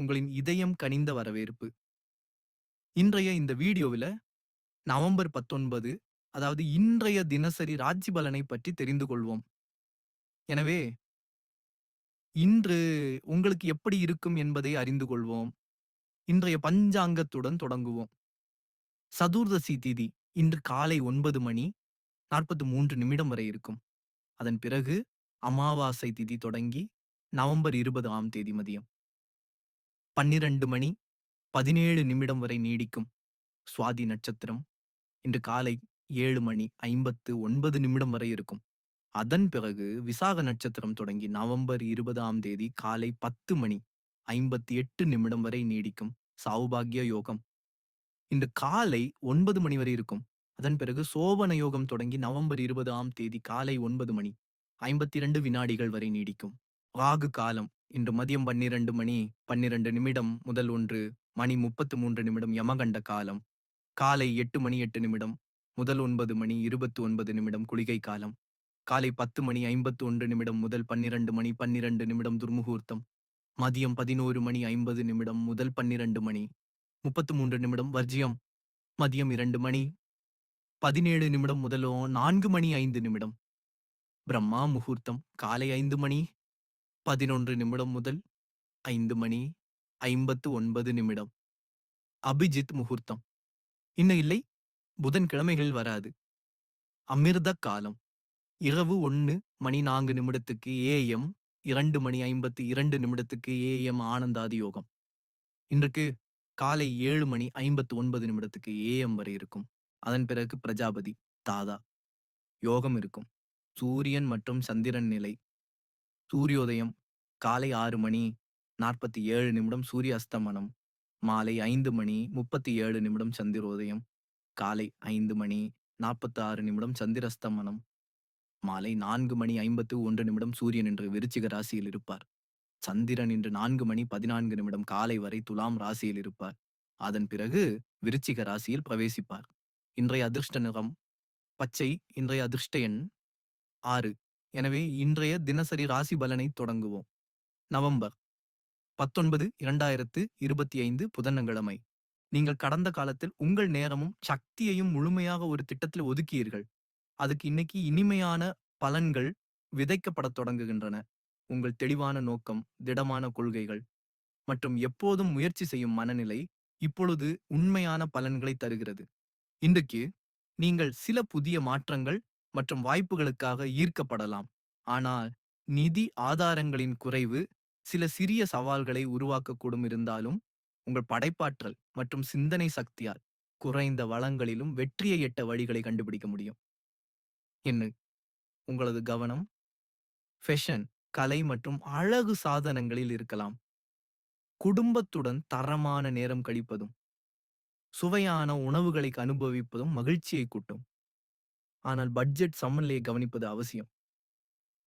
உங்களின் இதயம் கனிந்த வரவேற்பு. இன்றைய இந்த வீடியோவில நவம்பர் 19 அதாவது இன்றைய தினசரி ராசி பலனை பற்றி தெரிந்து கொள்வோம். எனவே இன்று உங்களுக்கு எப்படி இருக்கும் என்பதை அறிந்து கொள்வோம். இன்றைய பஞ்சாங்கத்துடன் தொடங்குவோம். சதுர்தசி திதி இன்று காலை ஒன்பது மணி 43 நிமிடம் வரை இருக்கும். அதன் பிறகு அமாவாசை திதி தொடங்கி நவம்பர் 20 ஆம் தேதி மதியம் 12 மணி 17 நிமிடம் வரை நீடிக்கும். சுவாதி நட்சத்திரம் இன்று காலை ஏழு மணி 59 நிமிடம் வரை இருக்கும். அதன் பிறகு விசாக நட்சத்திரம் தொடங்கி நவம்பர் இருபதாம் தேதி காலை 10 மணி 58 நிமிடம் வரை நீடிக்கும். சௌபாகிய யோகம் இன்று காலை ஒன்பது மணி வரை இருக்கும். அதன் பிறகு சோபன யோகம் தொடங்கி நவம்பர் இருபதாம் தேதி காலை ஒன்பது மணி 52 வினாடிகள் வரை நீடிக்கும். ராகு காலம் இன்று மதியம் பன்னிரண்டு மணி பன்னிரண்டு நிமிடம் முதல் ஒன்று மணி முப்பத்து மூன்று நிமிடம் யமகண்ட காலம். காலை எட்டு மணி எட்டு நிமிடம் முதல் ஒன்பது மணி இருபத்து ஒன்பது நிமிடம் குளிகை காலம். காலை பத்து மணி ஐம்பத்து ஒன்று நிமிடம் முதல் பன்னிரண்டு மணி பன்னிரண்டு நிமிடம் துர்முகூர்த்தம். மதியம் பதினோரு மணி ஐம்பது நிமிடம் முதல் பன்னிரண்டு மணி முப்பத்து மூன்று நிமிடம் வர்ஜியம். மதியம் இரண்டு மணி பதினேழு நிமிடம் முதலோ நான்கு மணி ஐந்து நிமிடம். பிரம்மா முகூர்த்தம். காலை ஐந்து மணி 11 நிமிடம் முதல் ஐந்து மணி 59 நிமிடம். அபிஜித் முகூர்த்தம் இன்னும் இல்லை புதன்கிழமைகள் வராது. அமிர்த காலம் இரவு ஒன்று மணி நான்கு நிமிடத்துக்கு ஏஎம் இரண்டு மணி 52 நிமிடத்துக்கு ஏஎம் ஆனந்தாதி யோகம். இன்றைக்கு காலை ஏழு மணி 59 நிமிடத்துக்கு ஏஎம் வரை இருக்கும். அதன் பிறகு பிரஜாபதி தாதா யோகம் இருக்கும். சூரியன் மற்றும் சந்திரன் நிலை சூரியோதயம் காலை ஆறு மணி 47 நிமிடம் சூரிய அஸ்தமனம். மாலை ஐந்து மணி 37 நிமிடம் சந்திரோதயம். காலை ஐந்து மணி 46 நிமிடம் சந்திரஸ்தமனம். மாலை நான்கு மணி 51 நிமிடம் சூரியன் என்று விருச்சிக ராசியில் இருப்பார். சந்திரன் இன்று நான்கு மணி 14 நிமிடம் காலை வரை துலாம் ராசியில் இருப்பார். அதன் பிறகு விருச்சிக ராசியில் பிரவேசிப்பார். இன்றைய அதிர்ஷ்ட நிறம் பச்சை இன்றைய அதிர்ஷ்ட எண் ஆறு எனவே இன்றைய தினசரி ராசி பலனை தொடங்குவோம். நவம்பர் பத்தொன்பது இரண்டாயிரத்து இருபத்தி ஐந்து புதனங்கிழமை நீங்கள் கடந்த காலத்தில் உங்கள் நேரமும் சக்தியையும் முழுமையாக ஒரு திட்டத்தில் ஒதுக்கியீர்கள். அதுக்கு இன்னைக்கு இனிமையான பலன்கள் விதைக்கப்படத் தொடங்குகின்றன. உங்கள் தெளிவான நோக்கம், திடமான கொள்கைகள் மற்றும் எப்போதும் முயற்சி செய்யும் மனநிலை இப்பொழுது உண்மையான பலன்களை தருகிறது. இன்றைக்கு நீங்கள் சில புதிய மாற்றங்கள் மற்றும் வாய்ப்புகளுக்காக ஈர்க்கப்படலாம். ஆனால் நிதி ஆதாரங்களின் குறைவு சில சிறிய சவால்களை உருவாக்கக்கூடும் இருந்தாலும் உங்கள் படைப்பாற்றல் மற்றும் சிந்தனை சக்தியால் குறைந்த வளங்களிலும் வெற்றியை எட்ட வழிகளை கண்டுபிடிக்க முடியும். என்ன உங்களது கவனம் ஃபேஷன், கலை மற்றும் அழகு சாதனங்களில் இருக்கலாம். குடும்பத்துடன் தரமான நேரம் கழிப்பதும் சுவையான உணவுகளை அனுபவிப்பதும் மகிழ்ச்சியை கூட்டும். ஆனால் பட்ஜெட் சமநிலையை கவனிப்பது அவசியம்.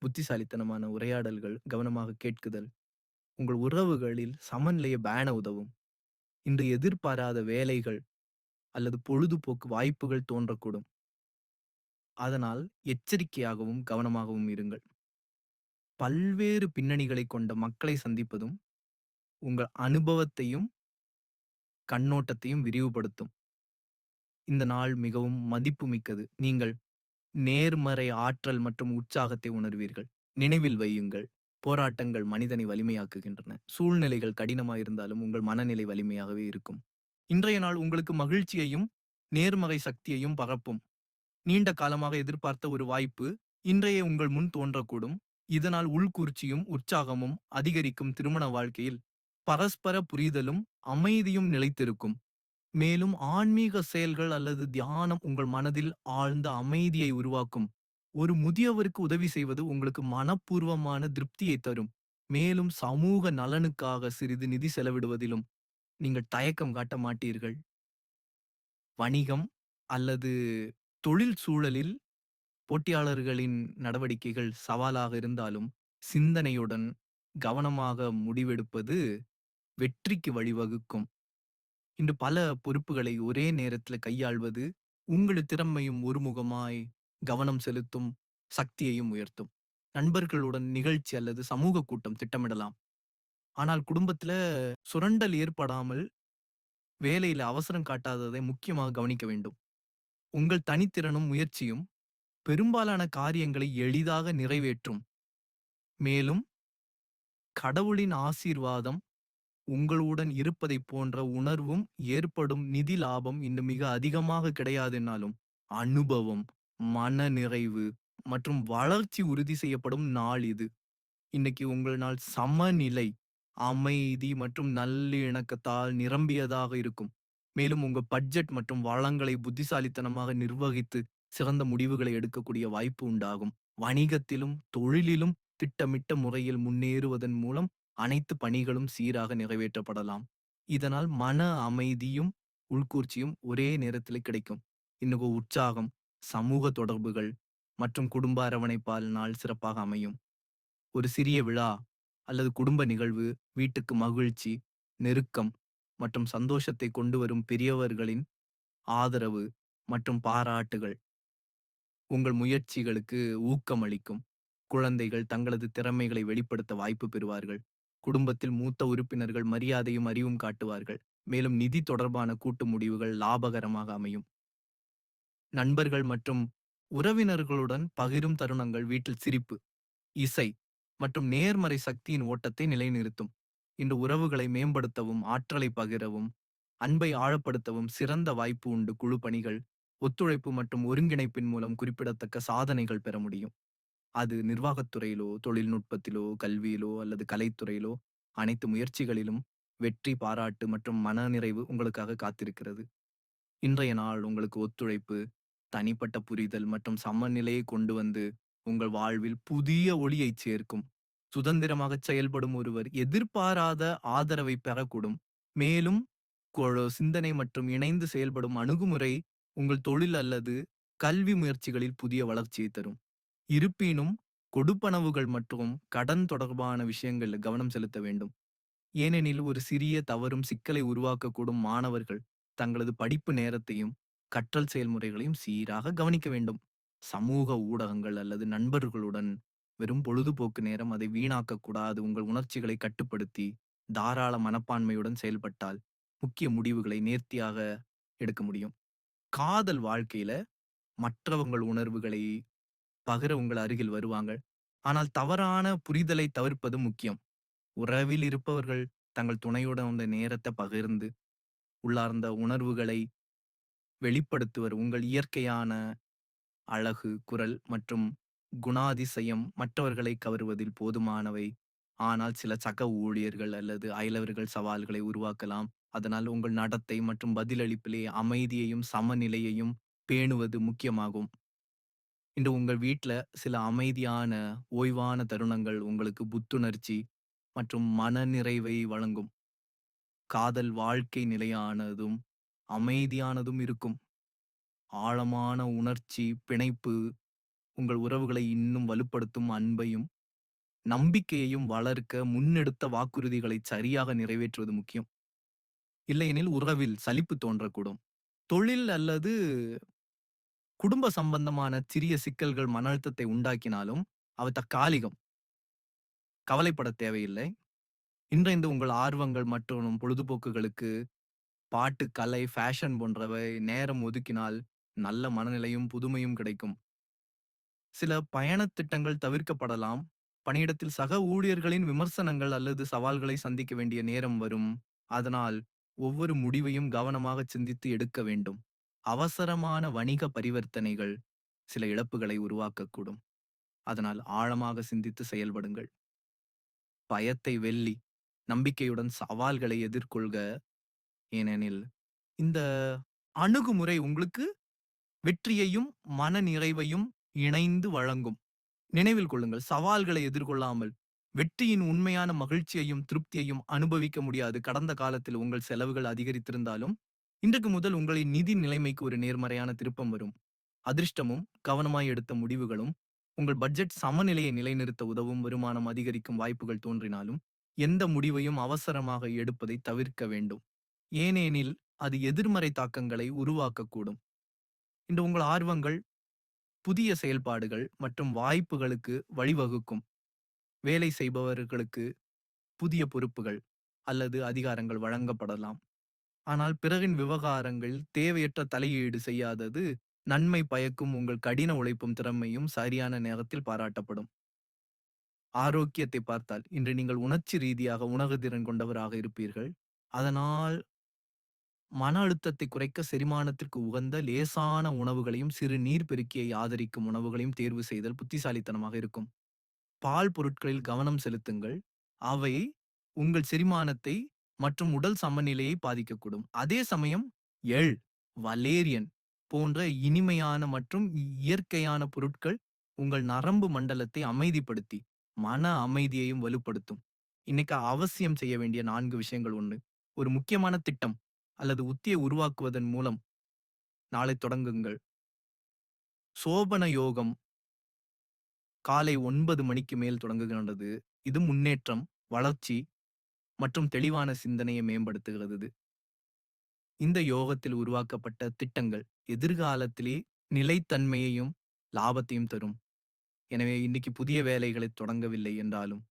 புத்திசாலித்தனமான உரையாடல்கள், கவனமாக கேட்குதல் உங்கள் உறவுகளில் சமநிலையை பேண உதவும். இன்று எதிர்பாராத வேலைகள் அல்லது பொழுதுபோக்கு வாய்ப்புகள் தோன்றக்கூடும். அதனால் எச்சரிக்கையாகவும் கவனமாகவும் இருங்கள். பல்வேறு பின்னணிகளை கொண்ட மக்களை சந்திப்பதும் உங்கள் அனுபவத்தையும் கண்ணோட்டத்தையும் விரிவுபடுத்தும். இந்த நாள் மிகவும் மதிப்புமிக்கது. நீங்கள் நேர்மறை ஆற்றல் மற்றும் உற்சாகத்தை உணர்வீர்கள். நினைவில் வையுங்கள் போராட்டங்கள் மனிதனை வலிமையாக்குகின்றன. சூழ்நிலைகள் கடினமாயிருந்தாலும் உங்கள் மனநிலை வலிமையாகவே இருக்கும். இன்றைய நாள் உங்களுக்கு மகிழ்ச்சியையும் நேர்மறை சக்தியையும் பரப்பும். நீண்ட காலமாக எதிர்பார்த்த ஒரு வாய்ப்பு இன்றைய உங்கள் முன் தோன்றக்கூடும். இதனால் உள்கூர்ச்சியும் உற்சாகமும் அதிகரிக்கும் திருமண வாழ்க்கையில் பரஸ்பர புரிதலும் அமைதியும் நிலைத்திருக்கும். மேலும் ஆன்மீக செயல்கள் அல்லது தியானம் உங்கள் மனதில் ஆழ்ந்த அமைதியை உருவாக்கும். ஒரு முதியவருக்கு உதவி செய்வது உங்களுக்கு மனப்பூர்வமான திருப்தியை தரும். மேலும் சமூக நலனுக்காக சிறிது நிதி செலவிடுவதிலும் நீங்கள் தயக்கம் காட்ட மாட்டீர்கள். வணிகம் அல்லது தொழில் சூழலில் போட்டியாளர்களின் நடவடிக்கைகள் சவாலாக இருந்தாலும் சிந்தனையுடன் கவனமாக முடிவெடுப்பது வெற்றிக்கு வழிவகுக்கும். இன்று பல பொறுப்புகளை ஒரே நேரத்தில் கையாள்வது உங்களது திறமையும் ஒருமுகமாய் கவனம் செலுத்தும் சக்தியையும் உயர்த்தும். நண்பர்களுடன் நிகழ்ச்சி அல்லது சமூக கூட்டம் திட்டமிடலாம். ஆனால் குடும்பத்துல சுரண்டல் ஏற்படாமல் வேலையில அவசரம் காட்டாததை முக்கியமாக கவனிக்க வேண்டும். உங்கள் தனித்திறனும், முயற்சியும் பெரும்பாலான காரியங்களை எளிதாக நிறைவேற்றும். மேலும் கடவுளின் ஆசீர்வாதம் உங்களுடன் இருப்பதைப் போன்ற உணர்வும் ஏற்படும் நிதி லாபம் இன்னும் மிக அதிகமாக கிடையாதுன்னாலும், அனுபவம், மன நிறைவு மற்றும் வளர்ச்சி உறுதி செய்யப்படும் நாள் இது. இன்னைக்கு உங்கள் நாள் சமநிலை, அமைதி மற்றும் நல்லிணக்கத்தால் நிரம்பியதாக இருக்கும். மேலும் உங்க பட்ஜெட் மற்றும் வளங்களை புத்திசாலித்தனமாக நிர்வகித்து சிறந்த முடிவுகளை எடுக்கக்கூடிய வாய்ப்பு உண்டாகும். வணிகத்திலும், தொழிலிலும் திட்டமிட்ட முறையில் முன்னேறுவதன் மூலம் அனைத்து பணிகளும் சீராக நிறைவேற்றப்படலாம். இதனால் மன அமைதியும், உள்கூர்ச்சியும் ஒரே நேரத்தில் கிடைக்கும். இன்னும் உற்சாகம், சமூக தொடர்புகள் மற்றும் குடும்ப அரவணைப்பால் நாள் சிறப்பாக அமையும். ஒரு சிறிய விழா அல்லது குடும்ப நிகழ்வு வீட்டுக்கு மகிழ்ச்சி, நெருக்கம் மற்றும் சந்தோஷத்தை கொண்டு வரும் பெரியவர்களின் ஆதரவு மற்றும் பாராட்டுகள் உங்கள் முயற்சிகளுக்கு ஊக்கமளிக்கும். குழந்தைகள் தங்களது திறமைகளை வெளிப்படுத்த வாய்ப்பு பெறுவார்கள். குடும்பத்தில் மூத்த உறுப்பினர்கள் மரியாதையும் அறிவும் காட்டுவார்கள். மேலும் நிதி தொடர்பான கூட்டு முடிவுகள் லாபகரமாக அமையும். நண்பர்கள் மற்றும் உறவினர்களுடன் பகிரும் தருணங்கள் வீட்டில் சிரிப்பு, இசை மற்றும் நேர்மறை சக்தியின் ஓட்டத்தை நிலைநிறுத்தும். இன்று உறவுகளை மேம்படுத்தவும், ஆற்றலை பகிரவும், அன்பை ஆழப்படுத்தவும் சிறந்த வாய்ப்பு உண்டு. குழு பணிகள், ஒத்துழைப்பு மற்றும் ஒருங்கிணைப்பின் மூலம் குறிப்பிடத்தக்க சாதனைகள் பெற முடியும். அது நிர்வாகத் துறையிலோ, தொழில்நுட்பத்திலோ, கல்வியிலோ அல்லது கலைத்துறையிலோ அனைத்து முயற்சிகளிலும் வெற்றி, பாராட்டு மற்றும் மனநிறைவு உங்களுக்காக காத்திருக்கிறது. இன்றைய நாள் உங்களுக்கு ஒத்துழைப்பு, தனிப்பட்ட புரிதல் மற்றும் சமநிலையை கொண்டு வந்து உங்கள் வாழ்வில் புதிய ஒளியைச் சேர்க்கும். சுதந்திரமாகச் செயல்படும் ஒருவர் எதிர்பாராத ஆதரவை பெறக்கூடும். மேலும் சிந்தனை மற்றும் இணைந்து செயல்படும் அணுகுமுறை உங்கள் தொழில் அல்லது கல்வி முயற்சிகளில் புதிய வளர்ச்சியை தரும். இருப்பினும் கொடுப்பனவுகள் மற்றும் கடன் தொடர்பான விஷயங்களில் கவனம் செலுத்த வேண்டும். ஏனெனில் ஒரு சிறிய தவறும் சிக்கலை உருவாக்கக்கூடும் மாணவர்கள் தங்களது படிப்பு நேரத்தையும் கற்றல் செயல்முறைகளையும் சீராக கவனிக்க வேண்டும். சமூக ஊடகங்கள் அல்லது நண்பர்களுடன் வெறும் பொழுதுபோக்கு நேரம் அதை வீணாக்கக் கூடாது. உங்கள் உணர்ச்சிகளை கட்டுப்படுத்தி தாராள மனப்பான்மையுடன் செயல்பட்டால் முக்கிய முடிவுகளை நேர்த்தியாக எடுக்க முடியும். காதல் வாழ்க்கையில மற்றவங்கள் உணர்வுகளை பகிர உங்கள் அருகில் வருவாங்க. ஆனால் தவறான புரிதலை தவிர்ப்பது முக்கியம். உறவில் இருப்பவர்கள் தங்கள் துணையுடன் அந்த நேரத்தை பகிர்ந்து உள்ளார்ந்த உணர்வுகளை வெளிப்படுத்துவர். உங்கள் இயற்கையான அழகு, குரல் மற்றும் குணாதிசயம் மற்றவர்களை கவருவதில் போதுமானவை. ஆனால் சில சக ஊழியர்கள் அல்லது அயலவர்கள் சவால்களை உருவாக்கலாம். அதனால் உங்கள் நடத்தை மற்றும் பதிலளிப்பிலே அமைதியையும் சமநிலையையும் பேணுவது முக்கியமாகும். இன்று உங்கள் வீட்ல சில அமைதியான, ஓய்வான தருணங்கள் உங்களுக்கு புத்துணர்ச்சி மற்றும் மனநிறைவை வழங்கும். காதல் வாழ்க்கை நிலையானதும், அமைதியானதும் இருக்கும். ஆழமான உணர்ச்சி பிணைப்பு உங்கள் உறவுகளை இன்னும் வலுப்படுத்தும் அன்பையும், நம்பிக்கையையும் வளர்க்க முன்னெடுத்த வாக்குறுதிகளை சரியாக நிறைவேற்றுவது முக்கியம். இல்லையெனில் உறவில் சலிப்பு தோன்றக்கூடும். தொழில் அல்லது குடும்ப சம்பந்தமான சிறிய சிக்கல்கள் மன அழுத்தத்தை உண்டாக்கினாலும் அவ தற்காலிகம். கவலைப்படத் தேவையில்லை. இன்றைந்து உங்கள் ஆர்வங்கள் மற்றும் பொழுதுபோக்குகளுக்கு பாட்டு, கலை, ஃபேஷன் போன்றவை நேரம் ஒதுக்கினால் நல்ல மனநிலையும், புதுமையும் கிடைக்கும். சில பயணத் திட்டங்கள் தவிர்க்கப்படலாம். பணியிடத்தில் சக ஊழியர்களின் விமர்சனங்கள் அல்லது சவால்களை சந்திக்க வேண்டிய நேரம் வரும். அதனால் ஒவ்வொரு முடிவையும் கவனமாக சிந்தித்து எடுக்க வேண்டும். அவசரமான வணிக பரிவர்த்தனைகள் சில இழப்புகளை உருவாக்கக்கூடும். அதனால் ஆழமாக சிந்தித்து செயல்படுங்கள். பயத்தை வெல்லி, நம்பிக்கையுடன் சவால்களை எதிர்கொள்க. ஏனெனில் இந்த அணுகுமுறை உங்களுக்கு வெற்றியையும், மன நிறைவையும் இணைந்து வழங்கும். நினைவில் கொள்ளுங்கள், சவால்களை எதிர்கொள்ளாமல் வெற்றியின் உண்மையான மகிழ்ச்சியையும், திருப்தியையும் அனுபவிக்க முடியாது. கடந்த காலத்தில் உங்கள் செலவுகள் அதிகரித்திருந்தாலும், இன்றைக்கு முதல் உங்களின் நிதி நிலைமைக்கு ஒரு நேர்மறையான திருப்பம் வரும். அதிர்ஷ்டமும், கவனமாய் எடுத்த முடிவுகளும் உங்கள் பட்ஜெட் சமநிலையை நிலைநிறுத்த உதவும். வருமானம் அதிகரிக்கும் வாய்ப்புகள் தோன்றினாலும், எந்த முடிவையும் அவசரமாக எடுப்பதை தவிர்க்க வேண்டும். ஏனெனில் அது எதிர்மறை தாக்கங்களை உருவாக்கக்கூடும். இன்று உங்கள் ஆர்வங்கள், புதிய செயல்பாடுகள் மற்றும் வாய்ப்புகளுக்கு வழிவகுக்கும். வேலை செய்பவர்களுக்கு புதிய பொறுப்புகள் அல்லது அதிகாரங்கள் வழங்கப்படலாம். ஆனால் பிறரின் விவகாரங்கள் தேவையற்ற தலையீடு செய்யாதது நன்மை பயக்கும் உங்கள் கடின உழைப்பும் திறமையும் சரியான நேரத்தில் பாராட்டப்படும். ஆரோக்கியத்தை பார்த்தால் இன்று நீங்கள் உணர்ச்சி ரீதியாக உணர்திறன் கொண்டவராக இருப்பீர்கள். அதனால் மன அழுத்தத்தை குறைக்க செரிமானத்திற்கு உகந்த லேசான உணவுகளையும், சிறு நீர் பெருக்கியை ஆதரிக்கும் உணவுகளையும் தேர்வு செய்தல் புத்திசாலித்தனமாக இருக்கும். பால் பொருட்களில் கவனம் செலுத்துங்கள். அவை உங்கள் செரிமானத்தை மற்றும் உடல் சமநிலையை பாதிக்கக்கூடும். அதே சமயம் எள், வலேரியன் போன்ற இனிமையான மற்றும் இயற்கையான பொருட்கள் உங்கள் நரம்பு மண்டலத்தை அமைதிப்படுத்தி, மன அமைதியையும் வலுப்படுத்தும். இன்னைக்கு அவசியம் செய்ய வேண்டிய நான்கு விஷயங்கள் ஒன்று ஒரு முக்கியமான திட்டம் அல்லது உத்தியை உருவாக்குவதன் மூலம் நாளை தொடங்குங்கள். சோபன யோகம் காலை ஒன்பது மணிக்கு மேல் தொடங்குகின்றது. இது முன்னேற்றம், வளர்ச்சி மற்றும் தெளிவான சிந்தனையை மேம்படுத்துகிறது. இந்த யோகத்தில் உருவாக்கப்பட்ட திட்டங்கள் எதிர்காலத்திலே நிலைத்தன்மையையும், லாபத்தையும் தரும். எனவே இன்னைக்கு புதிய வேலைகளை தொடங்கவில்லை என்றாலும்,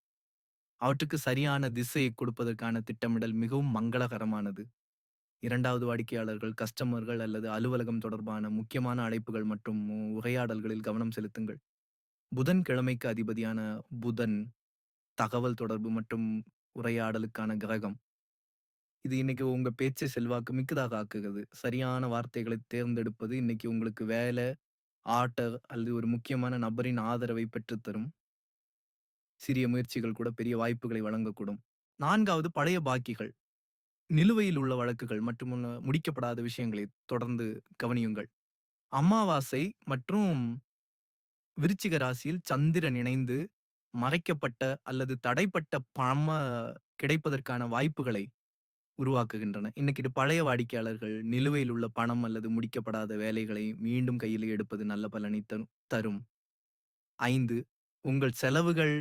அவற்றுக்கு சரியான திசையை கொடுப்பதற்கான திட்டமிடல் மிகவும் மங்களகரமானது. இரண்டாவது வாடிக்கையாளர்கள், கஸ்டமர்கள் அல்லது அலுவலகம் தொடர்பான முக்கியமான அழைப்புகள் மற்றும் உரையாடல்களில் கவனம் செலுத்துங்கள். புதன் கிழமைக்கு அதிபதியான புதன், தகவல் தொடர்பு மற்றும் உரையாடலுக்கான கிரகம். இது இன்னைக்கு உங்க பேச்சை செல்வாக்கு மிக்கதாக ஆக்குகிறது. சரியான வார்த்தைகளை தேர்ந்தெடுப்பது இன்னைக்கு உங்களுக்கு வேலை, ஆர்டர் அல்லது ஒரு முக்கியமான நபரின் ஆதரவை பெற்றுத்தரும். சிறிய முயற்சிகள் கூட பெரிய வாய்ப்புகளை வழங்கக்கூடும். நான்காவது பழைய பாக்கிகள். நிலுவையில் உள்ள வழக்குகள் மற்றும் முடிக்கப்படாத விஷயங்களை தொடர்ந்து கவனியுங்கள். அமாவாசை மற்றும் விருச்சிக ராசியில் சந்திரன் இணைந்து மறைக்கப்பட்ட அல்லது தடைப்பட்ட பணம கிடைப்பதற்கான வாய்ப்புகளை உருவாக்குகின்றன. இன்னைக்கு இது பழைய வாடிக்கையாளர்கள், நிலுவையில் உள்ள பணம் அல்லது முடிக்கப்படாத வேலைகளை மீண்டும் கையில் எடுப்பது நல்ல பலனை தரும் தரும். 5 உங்கள் செலவுகள்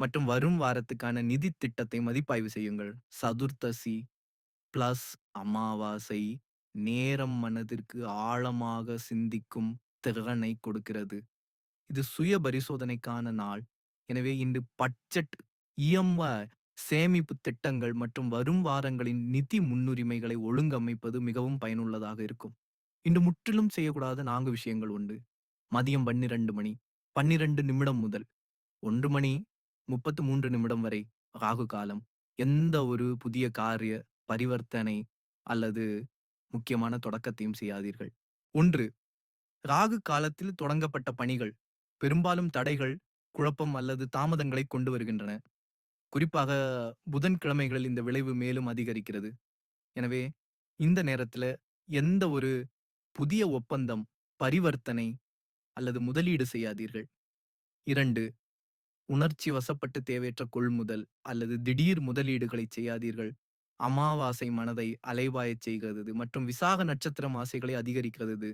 மற்றும் வரும் வாரத்துக்கான நிதி திட்டத்தை மதிப்பாய்வு செய்யுங்கள். சதுர்த்தசி பிளஸ் அமாவாசை நேரம் மனதிற்கு ஆழமாக சிந்திக்கும் திறனை கொடுக்கிறது. இது சுய பரிசோதனைக்கான நாள். எனவே இன்று பட்ஜெட், இஎம்ஐ சேமிப்பு திட்டங்கள் மற்றும் வரும் வாரங்களின் நிதி முன்னுரிமைகளை ஒழுங்கமைப்பது மிகவும் பயனுள்ளதாக இருக்கும். இன்று முற்றிலும் செய்யக்கூடாத நான்கு விஷயங்கள் உண்டு. மதியம் 12 மணி 12 நிமிடம் முதல் ஒன்று மணி 33 நிமிடம் வரை ராகு காலம். எந்த ஒரு புதிய காரிய பரிவர்த்தனை அல்லது முக்கியமான தொடக்கத்தையும் செய்யாதீர்கள். ஒன்று ராகு காலத்தில் தொடங்கப்பட்ட பணிகள் பெரும்பாலும் தடைகள், குழப்பம் அல்லது தாமதங்களை கொண்டு வருகின்றன. குறிப்பாக புதன்கிழமைகளில் இந்த விளைவு மேலும் அதிகரிக்கிறது. எனவே இந்த நேரத்துல எந்த ஒரு புதிய ஒப்பந்தம், பரிவர்த்தனை அல்லது முதலீடு செய்யாதீர்கள். இரண்டு உணர்ச்சி வசப்பட்டு தேவையற்ற கொள்முதல் அல்லது திடீர் முதலீடுகளை செய்யாதீர்கள். அமாவாசை மனதை அலைவாயச் செய்கிறது மற்றும் விசாக நட்சத்திரம் ஆசைகளை அதிகரிக்கிறது.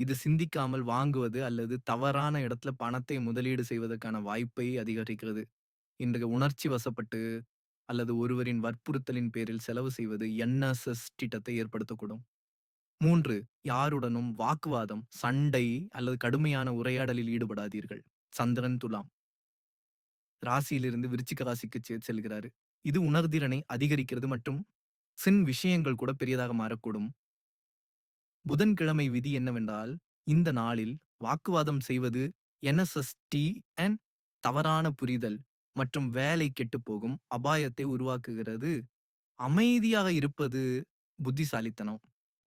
இது சிந்திக்காமல் வாங்குவது அல்லது தவறான இடத்துல பணத்தை முதலீடு செய்வதற்கான வாய்ப்பை அதிகரிக்கிறது. இன்றைய உணர்ச்சி வசப்பட்டு அல்லது ஒருவரின் வற்புறுத்தலின் பேரில் செலவு செய்வது என்எஸ்எஸ் திட்டத்தை ஏற்படுத்தக்கூடும். 3 யாருடனும் வாக்குவாதம், சண்டை அல்லது கடுமையான உரையாடலில் ஈடுபடாதீர்கள். சந்திரன் துலாம் ராசியிலிருந்து விருச்சிக ராசிக்கு செ செல்கிறாரு. இது உணர்திறனை அதிகரிக்கிறது மற்றும் சின் விஷயங்கள் கூட பெரியதாக மாறக்கூடும். புதன்கிழமை விதி என்னவென்றால், இந்த நாளில் வாக்குவாதம் செய்வது என்எஸ்எஸ்டிஎன் தவறான புரிதல் மற்றும் வேலை கெட்டுப்போகும் அபாயத்தை உருவாக்குகிறது. அமைதியாக இருப்பது புத்திசாலித்தனம்.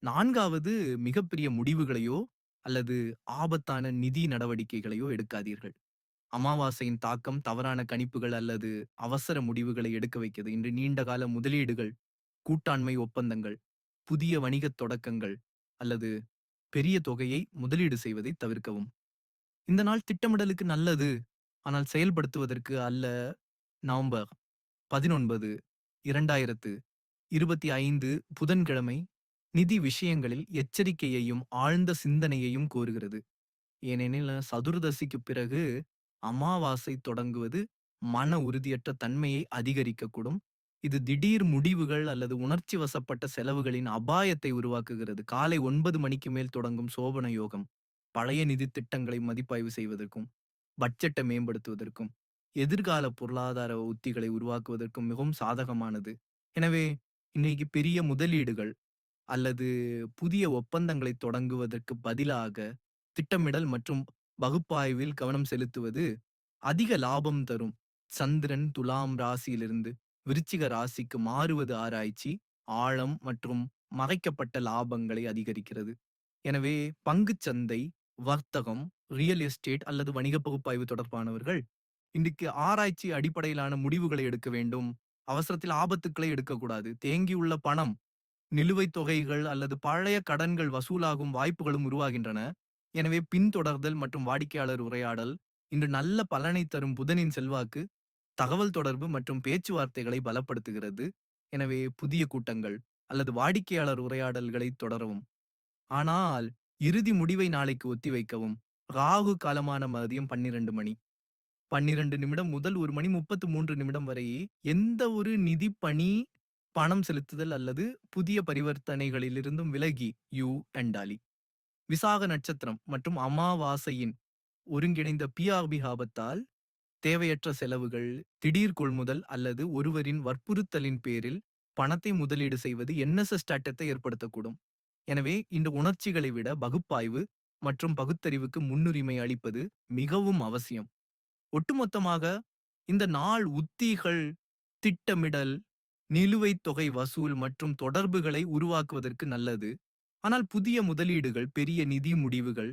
நான்காவது மிகப்பெரிய முடிவுகளையோ அல்லது ஆபத்தான நிதி நடவடிக்கைகளையோ எடுக்காதீர்கள். அமாவாசையின் தாக்கம் தவறான கணிப்புகள் அல்லது அவசர முடிவுகளை எடுக்க வைக்கிறது. இன்று நீண்டகால முதலீடுகள், கூட்டாண்மை ஒப்பந்தங்கள், புதிய வணிகத் தொடக்கங்கள் அல்லது பெரிய தொகையை முதலீடு செய்வதை தவிர்க்கவும். இந்த நாள் திட்டமிடலுக்கு நல்லது. ஆனால் செயல்படுத்துவதற்கு அல்ல. நவம்பர் 19, 2025 புதன்கிழமை நிதி விஷயங்களில் எச்சரிக்கையையும், ஆழ்ந்த சிந்தனையையும் கோருகிறது. ஏனெனில் சதுர்தசிக்குப் பிறகு அமாவாசை தொடங்குவது மன உறுதியற்ற தன்மையை அதிகரிக்கக்கூடும். இது திடீர் முடிவுகள் அல்லது உணர்ச்சி வசப்பட்ட செலவுகளின் அபாயத்தை உருவாக்குகிறது. காலை ஒன்பது மணிக்கு மேல் தொடங்கும் சோபன யோகம், பழைய நிதி திட்டங்களை மதிப்பாய்வு செய்வதற்கும், பட்ஜெட்டை மேம்படுத்துவதற்கும் எதிர்கால பொருளாதார உத்திகளை உருவாக்குவதற்கும் மிகவும் சாதகமானது. எனவே, இன்னைக்கு பெரிய முதலீடுகள் அல்லது புதிய ஒப்பந்தங்களை தொடங்குவதற்கு பதிலாக, திட்டமிடல் மற்றும் பகுப்பாய்வில் கவனம் செலுத்துவது அதிக லாபம் தரும். சந்திரன் துலாம் ராசியிலிருந்து விருச்சிக ராசிக்கு மாறுவது ஆராய்ச்சி, ஆழம் மற்றும் மறைக்கப்பட்ட லாபங்களை அதிகரிக்கிறது. எனவே, பங்குச் சந்தை, வர்த்தகம், ரியல் எஸ்டேட் அல்லது வணிக பகுப்பாய்வு தொடர்பானவர்கள் இன்றைக்கு ஆராய்ச்சி அடிப்படையிலான முடிவுகளை எடுக்க வேண்டும். அவசரத்தில் ஆபத்துக்களை எடுக்கக்கூடாது. தேங்கியுள்ள பணம், நிலுவைத் தொகைகள் அல்லது பழைய கடன்கள் வசூலாகும் வாய்ப்புகளும் உருவாகின்றன. எனவே, பின்தொடர்தல் மற்றும் வாடிக்கையாளர் உரையாடல் இன்று நல்ல பலனை தரும் புதனின் செல்வாக்கு, தகவல் தொடர்பு மற்றும் பேச்சுவார்த்தைகளை பலப்படுத்துகிறது. எனவே, புதிய கூட்டங்கள் அல்லது வாடிக்கையாளர் உரையாடல்களை தொடரவும். ஆனால், இறுதி முடிவை நாளைக்கு ஒத்திவைக்கவும். ராகு காலமான மதியம் 12 மணி. 12 நிமிடம் முதல் ஒரு மணி 33 நிமிடம் வரை எந்த ஒரு நிதி பணி, பணம் செலுத்துதல் அல்லது புதிய பரிவர்த்தனைகளிலிருந்தும் விலகி யூ அண்டாலி. விசாக நட்சத்திரம் மற்றும் அமாவாசையின் ஒருங்கிணைந்த பிஆர்பி ஆபத்தால் தேவையற்ற செலவுகள், திடீர் கொள்முதல் அல்லது ஒருவரின் வற்புறுத்தலின் பேரில் பணத்தை முதலீடு செய்வது என்எஸ்எஸ் டாட்டத்தை ஏற்படுத்தக்கூடும். எனவே, இந்த உணர்ச்சிகளை விட பகுப்பாய்வு மற்றும் பகுத்தறிவுக்கு முன்னுரிமை அளிப்பது மிகவும் அவசியம். ஒட்டுமொத்தமாக, இந்த நாள் உத்திகள், திட்டமிடல், நிலுவைத் தொகை வசூல் மற்றும் தொடர்புகளை உருவாக்குவதற்கு நல்லது. ஆனால் புதிய முதலீடுகள், பெரிய நிதி முடிவுகள்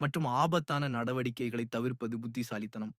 மற்றும் ஆபத்தான நடவடிக்கைகளை தவிர்ப்பது புத்திசாலித்தனம்.